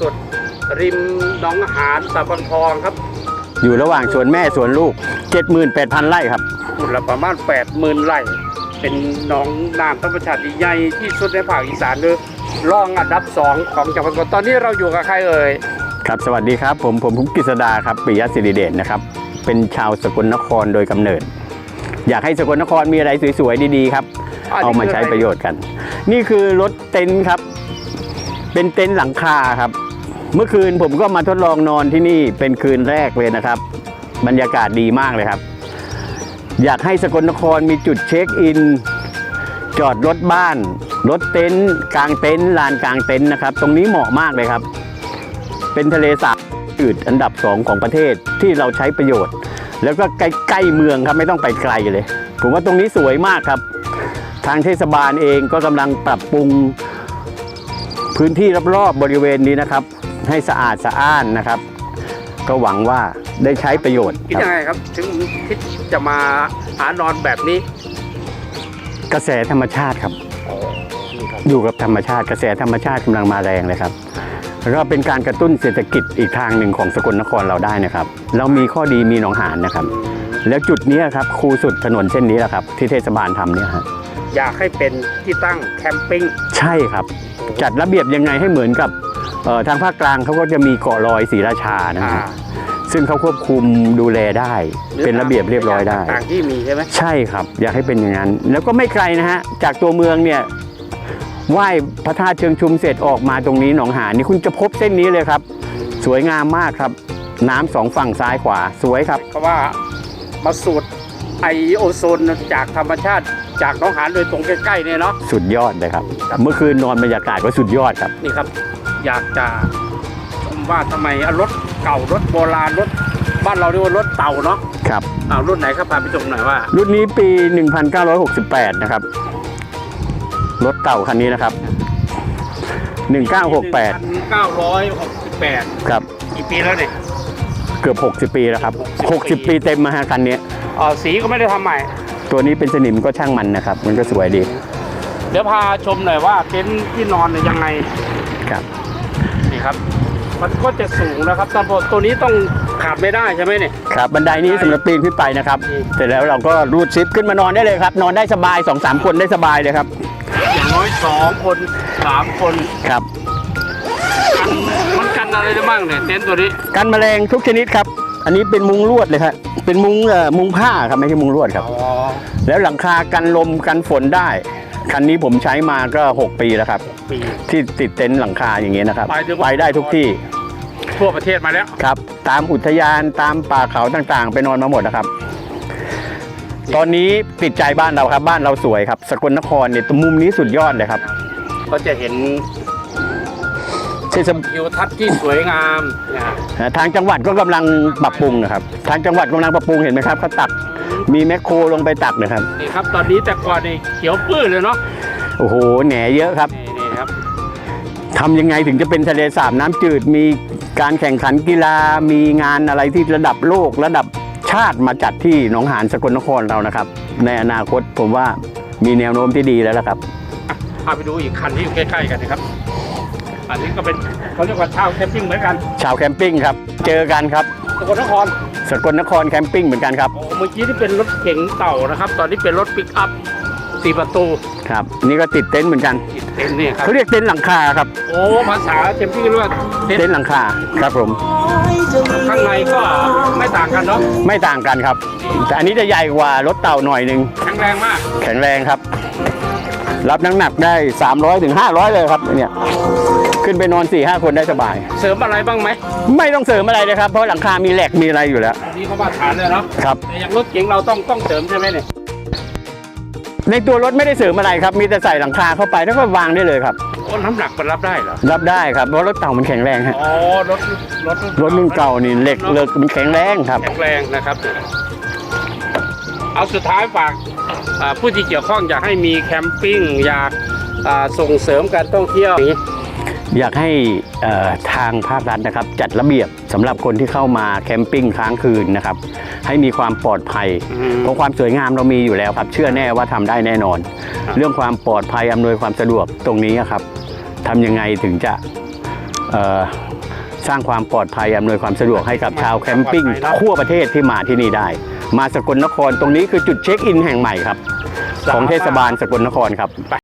สด ริมหนองหานสะพานทองครับอยู่ระหว่างสวนแม่สวนลูก 78,000 ไร่ครับ มูลประมาณ 8 0,000ไร่ เป็นหนองน้ำธรรมชาติที่ใหญ่ที่สุดในภาคอีสานเลยรองอันดับ 2 ของจังหวัดสกลตอนนี้เราอยู่กับใครเอ่ย ครับ สวัสดีครับ ผมผมผมกฤษดาครับปิยะสิริเดชนะครับ เป็นชาวสกลนครโดยกำเนิด อยากให้สกลนครมีอะไรสวยๆดีๆครับเอามาใช้ประโยชน์กัน นี่คือรถเต็นท์ครับ เป็นเต็นท์หลังคาครับ เมื่อคืนผมก็มาทดลองนอนที่นี่เป็นคืนแรกเลยนะครับ บรรยากาศดีมากเลยครับ อยากให้สกลนครมีจุดเช็คอิน จอดรถบ้าน รถเต็นท์กลางเต็นท์ลานกลางเต็นท์นะครับ ตรงนี้เหมาะมากเลยครับ เป็นทะเลสาบอืดอันดับสองของประเทศที่เราใช้ประโยชน์ แล้วก็ใกล้ๆเมืองครับไม่ต้องไปไกลเลย ผมว่าตรงนี้สวยมากครับ ทางเทศบาลเองก็กำลังปรับปรุงพื้นที่รอบๆบริเวณนี้นะครับ ให้สะอาดสะอ้านนะครับ ก็หวังว่าได้ใช้ประโยชน์คิดครับยังไงครับ ถึงคิดจะมาหานอนแบบนี้ กระแสธรรมชาติครับนี่ครับ อยู่กับธรรมชาติ กระแสธรรมชาติกำลังมาแรงเลยครับแล้วก็เป็นการกระตุ้นเศรษฐกิจอีกทางหนึ่งของสกลนครเราได้นะครับ เรามีข้อดีมีหนองหานนะครับ แล้วจุดเนี้ยครับคูสุดถนนเส้นนี้แหละครับ ที่เทศบาลทำเนี่ยฮะอยากให้เป็นที่ตั้งแคมปิ้งใช่ครับ จัดระเบียบยังไงให้เหมือนกับ เอ่อทางภาคกลางเขาก็จะมีเกาะลอยศรีราชานะอ่าฮะซึ่งเขาควบคุมดูแลได้ เป็นระเบียบเรียบร้อยได้ ต่างๆที่มีใช่ไหมใช่ครับ อยากให้เป็นอย่างนั้น แล้วก็ไม่ไกลนะฮะ จากตัวเมืองเนี่ยไหว้พระธาตุเชิงชุมเสร็จออกมาตรงนี้หนองหานนี่คุณจะพบเส้นนี้เลยครับ สวยงามมากครับ น้ำสองฝั่งซ้ายขวาสวยครับ เพราะว่ามาสูดไอโอโซนจากธรรมชาติจากหน้องหานโดยตรงใกล้ๆเนี่ยเนาะ สุดยอดเลยครับ เมื่อคืนนอนบรรยากาศก็สุดยอดครับ นี่ครับ อยากจะชมว่าทำไมเอารถเก่ารถโบราณรถบ้านเราเรียกว่ารถเต่าเนาะครับเอารุ่นไหนครับพาไปชมหน่อยว่า รุ่นนี้ปี 1968 นะครับ รถเก่าคันนี้นะครับ 1968 1968 ครับกี่ปีแล้วเนี่ยเกือบ 60 ปีแล้วครับ 60 ปีเต็มมาฮะคันนี้อ๋อสีก็ไม่ได้ทำใหม่ ตัวนี้เป็นสนิมก็ช่างมันนะครับ มันก็สวยดี เดี๋ยวพาชมหน่อยว่าเต็นท์ที่นอนเนี่ยยังไงครับนี่ ครับ มันก็จะสูงนะครับตอนบนตัวนี้ต้องขาดไม่ได้ใช่ไหมเนี่ย ครับบันไดนี้สำหรับปีนขึ้นไปนะครับ เสร็จแล้วเราก็รูดซิปขึ้นมานอนได้เลยครับ นอนได้สบาย2อสามคนได้สบายเลยครับ อย่างน้อยสองคนสามคนครับ กันมันกันอะไรได้บ้างเนี่ยเต็นท์ตัวนี้กันแมลงทุกชนิดครับ อันนี้เป็นมุ้งลวดเลยครับเป็นมุ้งเอ่อมุ้งผ้าครับไม่ใช่มุ้งลวดครับอ๋อแล้วหลังคากันลมกันฝนได้ คันนี้ผมใช้มาก็ 6 ปีแล้วครับ ปี ที่ติดเต็นท์หลังคาอย่างเงี้ยนะครับไปถึงไปได้ทุกที่ทั่วประเทศมาแล้ว ครับ ตามอุทยานตามป่าเขาต่างๆ ไปนอนมาหมดนะครับ ตอนนี้ติดใจบ้านเราครับ บ้านเราสวยครับ สกลนครเนี่ยตรงมุมนี้สุดยอดเลยครับก็จะเห็นเทศบทิวทัศน์ที่สวยงามนะฮะทางจังหวัดก็กำลังปรับปรุงนะครับ ทางจังหวัดกำลังปรับปรุงเห็นไหมครับเขาตัก มีแมคโครลงไปตักนะครับ นี่ครับ ตอนนี้แต่ก่อนนี่เขียวปื้ดเลยเนาะโอ้โห แหนเยอะครับนี่นี่ครับ ทำยังไงถึงจะเป็นทะเลสาบน้ำจืด มีการแข่งขันกีฬา มีงานอะไรที่ระดับโลก ระดับชาติมาจัดที่หนองหานสกลนครเรานะครับ ในอนาคตผมว่ามีแนวโน้มที่ดีแล้วละครับ พาไปดูอีกคันที่อยู่ใกล้ๆกันนะครับ อันนี้ก็เป็นเขาเรียกว่าเช่าแคมปิ้งเหมือนกันชาวแคมปิ้งครับ เจอกันครับสกลนคร สกลนครแคมปิ้งเหมือนกันครับโอ้เมื่อกี้ที่เป็นรถเก๋งเต่านะครับ ตอนนี้เป็นรถปิกอัพสี่ประตูครับ นี่ก็ติดเต็นท์เหมือนกัน ติดเต็นท์เนี่ยครับ เขาเรียกเต็นท์หลังคาครับ โอ้ภาษาแคมปิ้งเรียกว่าเต็นเต็นท์ท์หลังคาครับผม ข้างในก็ไม่ต่างกันเนาะไม่ต่างกันครับ แต่อันนี้จะใหญ่กว่ารถเต่าหน่อยหนึ่งแข็งแรงมาก แข็งแรงครับ รับน้ำหนักได้ 300ถึง500 เลยครับเนี่ย ขึ้นไปนอน4 5คนได้สบาย เสริมอะไรบ้างไหมไม่ต้องเสริมอะไรเลยครับ เพราะหลังคามีแหลกมีอะไรอยู่แล้วอันนี้เขามาตรฐานเลยเนาะครับ แต่อย่างรถเก๋งเราต้องต้องเสริมใช่ไหมเนี่ยในตัวรถไม่ได้เสริมอะไรครับ มีแต่ใส่หลังคาเข้าไปแล้วก็วางได้เลยครับ โอ้น้ำหนักมันรับได้เหรอรับได้ครับเพราะรถเต่ามันแข็งแรงฮะอ๋อรถรถรถรุ่นเก่านี่เหล็กเหล็กมันแข็งแรงครับ แข็งแรงนะครับ เอาสุดท้ายฝากอ่าผู้ที่เกี่ยวข้องอยากให้มีแคมปิ้งอยากอ่าส่งเสริมการท่องเที่ยวอย่างนี้ อยากให้เอ่อทางภาครัฐนะครับ จัดระเบียบสำหรับคนที่เข้ามาแคมปิ้งค้างคืนนะครับ ให้มีความปลอดภัยอืมเพราะความสวยงามเรามีอยู่แล้วครับ เชื่อแน่ว่าทำได้แน่นอนครับเรื่องความปลอดภัยอำนวยความสะดวกตรงนี้ครับทำยังไงถึงจะเอ่อสร้างความปลอดภัยอำนวยความสะดวกให้กับชาวแคมปิ้งทั่วประเทศที่มาที่นี่ได้ มาสกลนครตรงนี้คือจุดเช็คอินแห่งใหม่ครับ ของเทศบาลสกลนครครับ